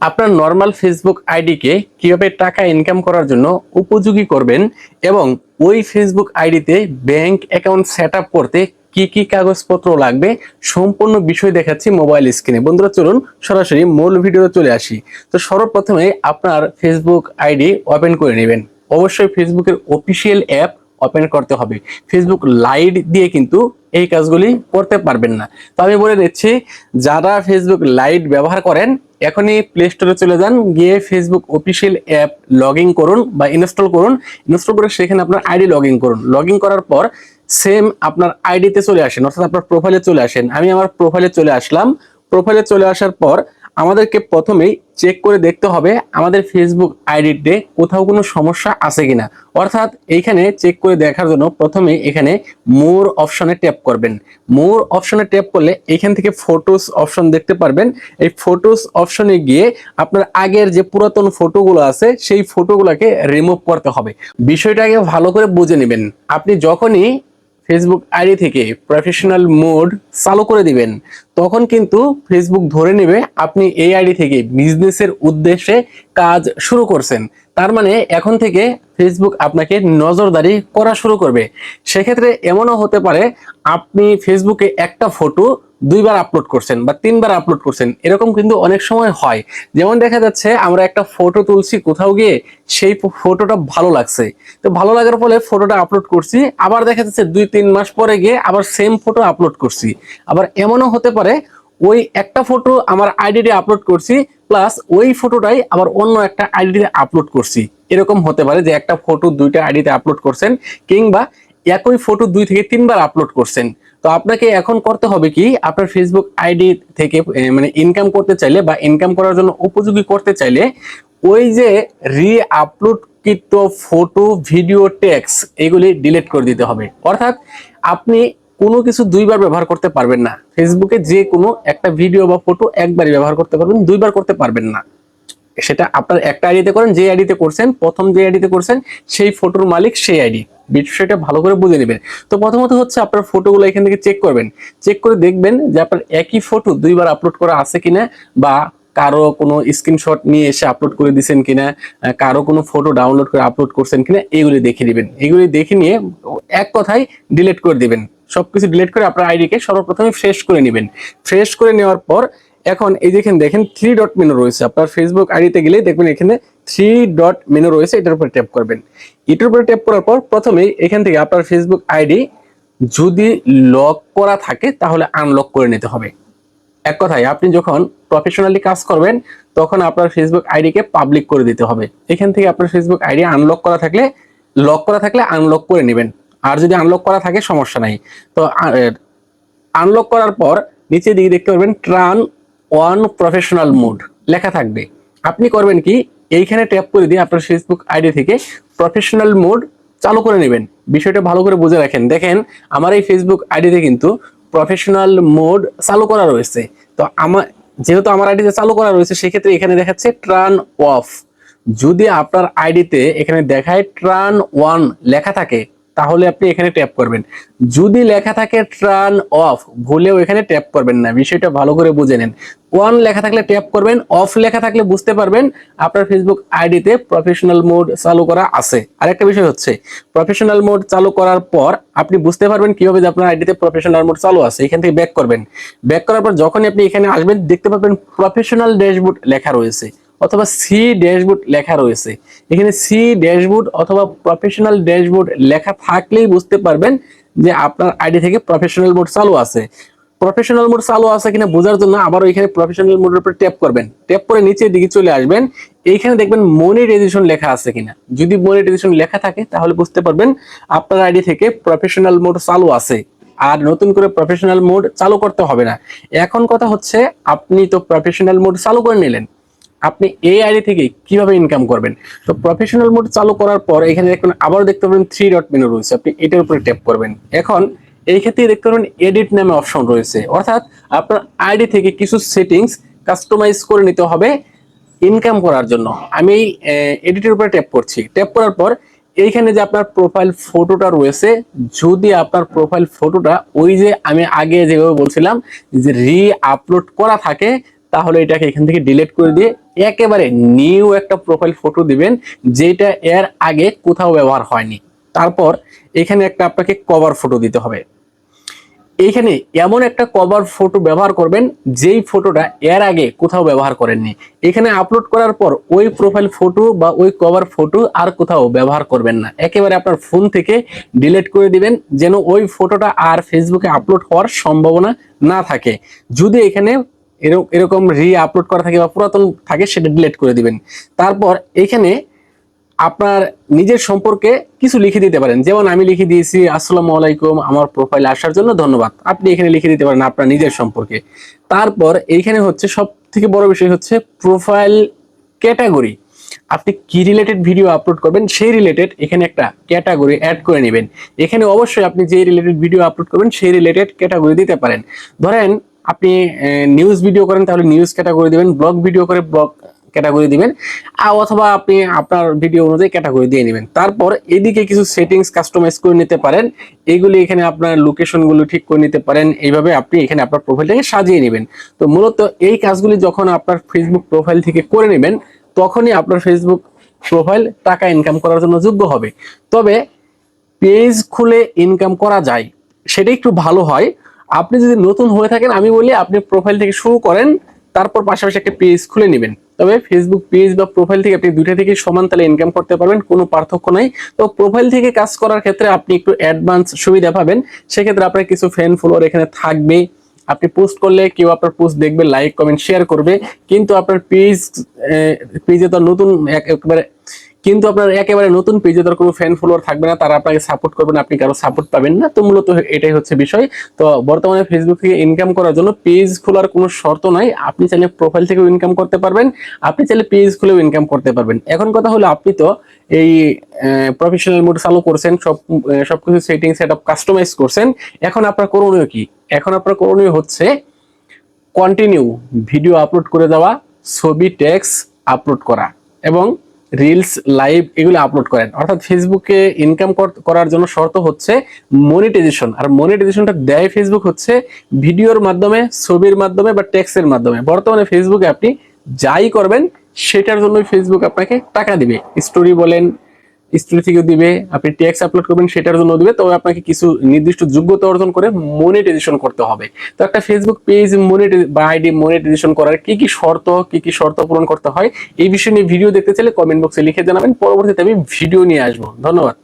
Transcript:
আপনার normal Facebook আইডিকে কীভাবে টাকা ইনকাম করার জন্য উপযোগী করবেন এবং ওই ফেসবুক আইডিতে ব্যাংক অ্যাকাউন্ট সেট করতে কি কি কাগজপত্র লাগবে, সম্পূর্ণ বিষয় দেখাচ্ছি মোবাইল স্ক্রিনে বন্ধুরা, চলুন সরাসরি মূল ভিডিওতে চলে আসি। তো সর্বপ্রথমে আপনার ফেসবুক আইডি ওপেন করে নেবেন। অবশ্যই ফেসবুকের অফিসিয়াল অ্যাপ ওপেন করতে হবে। ফেসবুক লাইট দিয়ে কিন্তু এই কাজগুলি করতে পারবেন না। তো আমি বলে দিচ্ছি, যারা ফেসবুক লাইট ব্যবহার করেন এখনই প্লে স্টোরে চলে যান, গিয়ে ফেসবুক অফিসিয়াল অ্যাপ লগ করুন বা ইনস্টল করুন। ইনস্টল করে সেখানে আপনার আইডি লগ করুন। লগ করার পর সেম আপনার আইডিতে চলে আসেন, অর্থাৎ আপনার প্রোফাইলে চলে আসেন। আমি আমার প্রোফাইলে চলে আসলাম। প্রোফাইলে চলে আসার পর আমাদেরকে প্রথমেই চেক করে দেখতে হবে আমাদের ফেসবুক আইডিতে কোথাও কোনো সমস্যা আছে কিনা। অর্থাৎ এইখানে চেক করে দেখার জন্য প্রথমে এখানে মোর অপশনে ট্যাপ করবেন। মোর অপশনে ট্যাপ করলে এখান থেকে ফটোস অপশন দেখতে পারবেন। এই ফটোস অপশনে গিয়ে আপনার আগের যে পুরাতন ফটোগুলো আছে, সেই ফটোগুলোকে রিমুভ করতে হবে। বিষয়টাকে ভালো করে বুঝে নেবেন। আপনি যখনই ফেসবুক আইডি থেকে প্রফেশনাল মোড চালু করে দিবেন। তখন কিন্তু ফেসবুক ধরে নেবে আপনি এই আইডি থেকে বিজনেসের উদ্দেশ্যে কাজ শুরু করছেন। তার মানে এখন থেকে ফেসবুক আপনাকে নজরদারি করা শুরু করবে। সেক্ষেত্রে এমনও হতে পারে, আপনি ফেসবুকে একটা ফটো দুইবার আপলোড করছেন বা তিনবার আপলোড করছেন, এরকম কিন্তু অনেক সময় হয়। যেমন দেখা যাচ্ছে, আমরা একটা ফটো তুলছি কোথাও গিয়ে, সেই ফটোটা ভালো লাগছে। তো ভালো লাগার ফলে ফটোটা আপলোড করছি, আবার দেখা যাচ্ছে দুই, তিন মাস পরে গিয়ে আবার সেম ফটো আপলোড করছি। আবার এমনও হতে পারে, ওই একটা ফটো আমার আইডিতে আপলোড করছি প্লাস ওই ফটোটাই আবার অন্য একটা আইডিতে আপলোড করছি। এরকম হতে পারে যে একটা ফটো দুইটা আইডিতে আপলোড করছেন, কিংবা একই ফটো দুই থেকে তিনবার আপলোড করছেন। তো আপনাকে এখন করতে হবে কি, আপনার ফেসবুক আইডি থেকে মানে ইনকাম করতে চাইলে বা ইনকাম করার জন্য উপযোগী করতে চাইলে ওই যে রি আপলোডকৃত ফটো ভিডিও টেক্স এগুলি ডিলিট করে দিতে হবে। অর্থাৎ আপনি কোনো কিছু দুইবার ব্যবহার করতে পারবেন না। ফেসবুকে যে কোনো একটা ভিডিও বা ফটো একবারই ব্যবহার করতে পারবেন, দুইবার করতে পারবেন না। সেটা আপনার একটা আইডিতে করেন, যে আইডিতে করছেন, প্রথম যে আইডিতে করছেন, সেই ফটোর মালিক সেই আইডি বিষয়টা ভালো করে বুঝে নেবেন। তো প্রথমত হচ্ছে আপনার ফটোগুলো এখান থেকে চেক করবেন। চেক করে দেখবেন যে আপনার একই ফটো দুইবার আপলোড করা আছে কিনা, বা কারও কোনো স্ক্রিনশট নিয়ে এসে আপলোড করে দিয়েছেন কিনা কারও কোনো ফটো ডাউনলোড করে আপলোড করছেন কিনা, এগুলি দেখে নেবেন। এগুলি দেখে নিয়ে এক কথায় ডিলিট করে দিবেন। সবকিছু ডিলিট করে আপনার আইডিকে সর্বপ্রথমে ফ্রেশ করে নেবেন। ফ্রেশ করে নেওয়ার পর এখন এই যেখানে দেখেন থ্রি ডট মেনু রয়েছে। আপনার ফেসবুক আইডিতে গেলে দেখবেন এখানে থ্রি ডট মেনু রয়েছে, এটার উপরে ট্যাপ করবেন। এটার উপরে ট্যাপ করার পর প্রথমেই এখান থেকে আপনার ফেসবুক আইডি যদি লক করা থাকে, তাহলে আনলক করে নিতে হবে। এক কথায়, আপনি যখন প্রফেশনালি কাজ করবেন, তখন আপনার ফেসবুক আইডিকে পাবলিক করে দিতে হবে। এখান থেকে আপনার ফেসবুক আইডি আনলক করা থাকলে লক করা থাকলে আনলক করে নেবেন। আর যদি আনলক করা থাকে, সমস্যা নাই। তো আনলক করার পর নিচে দিকে দেখতে পারবেন ট্রান ওয়ান প্রফেশনাল মোড লেখা থাকবে। আপনি করবেন কি, এইখানে ট্যাপ করে দিয়ে আপনার ফেসবুক আইডি থেকে প্রফেশনাল মোড চালু করে নেবেন। বিষয়টা ভালো করে বুঝে রাখেন। দেখেন, আমার এই ফেসবুক আইডিতে কিন্তু প্রফেশনাল মোড চালু করা রয়েছে। তো আমার যেহেতু আমার আইডিতে চালু করা রয়েছে, সেক্ষেত্রে এখানে দেখাচ্ছে ট্রান অফ যদি আপনার আইডিতে এখানে দেখায় ট্রান ওয়ান লেখা থাকে তাহলে আপনি এখানে ট্যাপ করবেন। যদি লেখা থাকে টার্ন অফ ভুলেও এখানে ট্যাপ করবেন না। বিষয়টা ভালো করে বুঝে নেন। ওয়ান লেখা থাকলে ট্যাপ করবেন অফ লেখা থাকলে বুঝতে পারবেন আপনার ফেসবুক আইডিতে প্রফেশনাল মোড চালু করা আছে। আরেকটা বিষয় হচ্ছে প্রফেশনাল মোড চালু করার পর আপনি বুঝতে পারবেন কীভাবে যে আপনার আইডিতে প্রফেশনাল মোড চালু আছে। এখান থেকে ব্যাক করবেন। ব্যাক করার পর যখনই আপনি এখানে আসবেন, দেখতে পাবেন প্রফেশনাল ড্যাশবোর্ড লেখা রয়েছে। অথবা সি ড্যাশবোর্ড লেখা রয়েছে। এখানে সি ড্যাশবোর্ড অথবা প্রফেশনাল ড্যাশবোর্ড লেখা থাকলেই বুঝতে পারবেন যে আপনার আইডি থেকে প্রফেশনাল মোড চালু আছে। প্রফেশনাল মোড চালু আছে কিনা বোঝার জন্য আবার এখানে প্রফেশনাল মোডের উপর ট্যাপ করবেন। ট্যাপ করে নিচের দিকে চলে আসবেন। এইখানে দেখবেন মনিটাইজেশন লেখা আছে কিনা। যদি মনিটাইজেশন লেখা থাকে, তাহলে বুঝতে পারবেন আপনার আইডি থেকে প্রফেশনাল মোড চালু আছে। আর নতুন করে প্রফেশনাল মোড চালু করতে হবে না। এখন কথা হচ্ছে, আপনি তো প্রফেশনাল মোড চালু করে নিলেন। আপনি এই আইডি থেকে কীভাবে ইনকাম করবেন? তো প্রফেশনাল মোড চালু করার পর এখানে দেখবেন আবার দেখতে পাবেন থ্রি ডট মেনু রয়েছে। আপনি এটার উপরে ট্যাপ করবেন। এখন এই ক্ষেত্রে দেখতে পাবেন এডিট নামে অপশন রয়েছে। অর্থাৎ আপনার আইডি থেকে কিছু সেটিংস কাস্টমাইজ করে নিতে হবে ইনকাম করার জন্য। আমি এই এডিটের উপরে ট্যাপ করছি। ট্যাপ করার পর এইখানে যে আপনার প্রোফাইল ফটোটা রয়েছে, যদি আপনার প্রোফাইল ফটোটা ওই যে আমি আগে যেভাবে বলছিলাম যে রি আপলোড করা থাকে তাহলে এটাকে এখান থেকে ডিলিট করে দিয়ে একেবারে নিউ একটা প্রোফাইল ফটো দিবেন, যেটা এর আগে কোথাও ব্যবহার হয়নি। তারপর এখানে একটা আপনাকে কভার ফটো দিতে হবে। এইখানে এমন একটা কভার ফটো ব্যবহার করবেন, যেই ফটোটা এর আগে কোথাও ব্যবহার করেননি। এখানে আপলোড করার পর ওই প্রোফাইল ফটো বা ওই কভার ফটো আর কোথাও ব্যবহার করবেন না। একেবারে আপনার ফোন থেকে ডিলিট করে দিবেন, যেন ওই ফটোটা আর ফেসবুকে আপলোড হওয়ার সম্ভাবনা না থাকে। যদি এখানে এরকম রি আপলোড করা থাকে বা পুরাতন থাকে, সেটা ডিলেট করে দিবেন। তারপর এখানে আপনার নিজের সম্পর্কে কিছু লিখে দিতে পারেন। যেমন আমি লিখে দিয়েছি, আসসালামু আলাইকুম, আমার প্রোফাইলে আসার জন্য ধন্যবাদ। আপনি এখানে লিখে দিতে পারেন আপনার নিজের সম্পর্কে। তারপর এইখানে হচ্ছে সব থেকে বড় বিষয় হচ্ছে প্রোফাইল ক্যাটাগরি আপনি কি রিলেটেড ভিডিও আপলোড করবেন, সেই রিলেটেড এখানে একটা ক্যাটাগরি অ্যাড করে নেবেন। এখানে অবশ্যই আপনি যে রিলেটেড ভিডিও আপলোড করবেন, সেই রিলেটেড ক্যাটাগরি দিতে পারেন। ধরেন আপনি নিউজ ভিডিও করেন, তাহলে নিউজ ক্যাটাগরি দিবেন ব্লগ ভিডিও করে ব্লগ ক্যাটাগরি দিবেন অথবা আপনি আপনার ভিডিও অনুযায়ী ক্যাটাগরি দিয়ে নেবেন। তারপর এদিকে কিছু সেটিংস কাস্টমাইজ করে নিতে পারেন এইগুলি এখানে আপনার লোকেশনগুলো ঠিক করে নিতে পারেন, এইভাবে আপনি এখানে আপনার প্রোফাইলটাকে সাজিয়ে নেবেন। তো মূলত এই কাজগুলি যখন আপনার ফেসবুক প্রোফাইল থেকে করে নেবেন, তখনই আপনার ফেসবুক প্রোফাইল টাকা ইনকাম করার জন্য যোগ্য হবে। তবে পেজ খুলে ইনকাম করা যায়, সেটা একটু ভালো হয় আপনি যদি নতুন হয়ে থাকেন, আমি বলি আপনি প্রোফাইল থেকে শুরু করেন, তারপর পাশাপাশি একটা পেজ খুলে নেবেন। তবে ফেসবুক পেজ বা প্রোফাইল থেকে আপনি দুইটা থেকে সমান তালে ইনকাম করতে পারবেন, কোনো পার্থক্য নাই। তো প্রোফাইল থেকে কাজ করার ক্ষেত্রে আপনি একটু অ্যাডভান্স সুবিধা পাবেন। সেক্ষেত্রে আপনার কিছু ফ্যান ফলোয়ার এখানে থাকবে। আপনি পোস্ট করলে কেউ আপনার পোস্ট দেখবে লাইক কমেন্ট শেয়ার করবে। কিন্তু আপনার পেজ পেজে তো নতুন এক- একেবারে কিন্তু আপনার একেবারে নতুন পেজে তার কোনো ফ্যান ফলোয়ার থাকবে না, তারা আপনাকে সাপোর্ট করবে না, আপনি কারও সাপোর্ট পাবেন না। তো মূলত এটাই হচ্ছে বিষয়। তো বর্তমানে ফেসবুক থেকে ইনকাম করার জন্য পেজ খোলার কোনো শর্ত নাই। আপনি চাইলে প্রোফাইল থেকেও ইনকাম করতে পারবেন। আপনি চাইলে পেজ খুলেও ইনকাম করতে পারবেন। এখন কথা হলো, আপনি তো এই প্রফেশনাল মোড চালু করছেন, সব সবকিছু সেটিং সেট আপ কাস্টমাইজ করছেন। এখন আপনার করণীয় কি? এখন আপনার করণীয় হচ্ছে কন্টিনিউ ভিডিও আপলোড করে দেওয়া, ছবি টেক্স আপলোড করা। এবং রিলস লাইভ এগুলো আপলোড করেন। অর্থাৎ ফেসবুকে ইনকাম করার জন্য শর্ত হচ্ছে মনিটাইজেশন আর মনিটাইজেশনটা দেয় ফেসবুক হচ্ছে ভিডিওর মাধ্যমে, ছবির মাধ্যমে বা টেক্সের মাধ্যমে। বর্তমানে ফেসবুকে আপনি যাই করবেন, সেটার জন্য ফেসবুক আপনাকে টাকা দিবে। স্টোরি বলেন স্টোরি থেকেও দিবে, আপনি ট্যাক্স আপলোড করবেন, সেটার জন্য দিবে, তবে আপনাকে কিছু নির্দিষ্ট যোগ্যতা অর্জন করে মনিটাইজেশন করতে হবে। তো একটা ফেসবুক পেজ মনিটাইজ বা আইডি মনিটাইজেশন করার কি কি শর্ত, কি কি শর্ত পূরণ করতে হয়, এই বিষয় নিয়ে ভিডিও দেখতে চাইলে কমেন্ট বক্সে লিখে জানাবেন, পরবর্তীতে আমি ভিডিও নিয়ে আসব। ধন্যবাদ।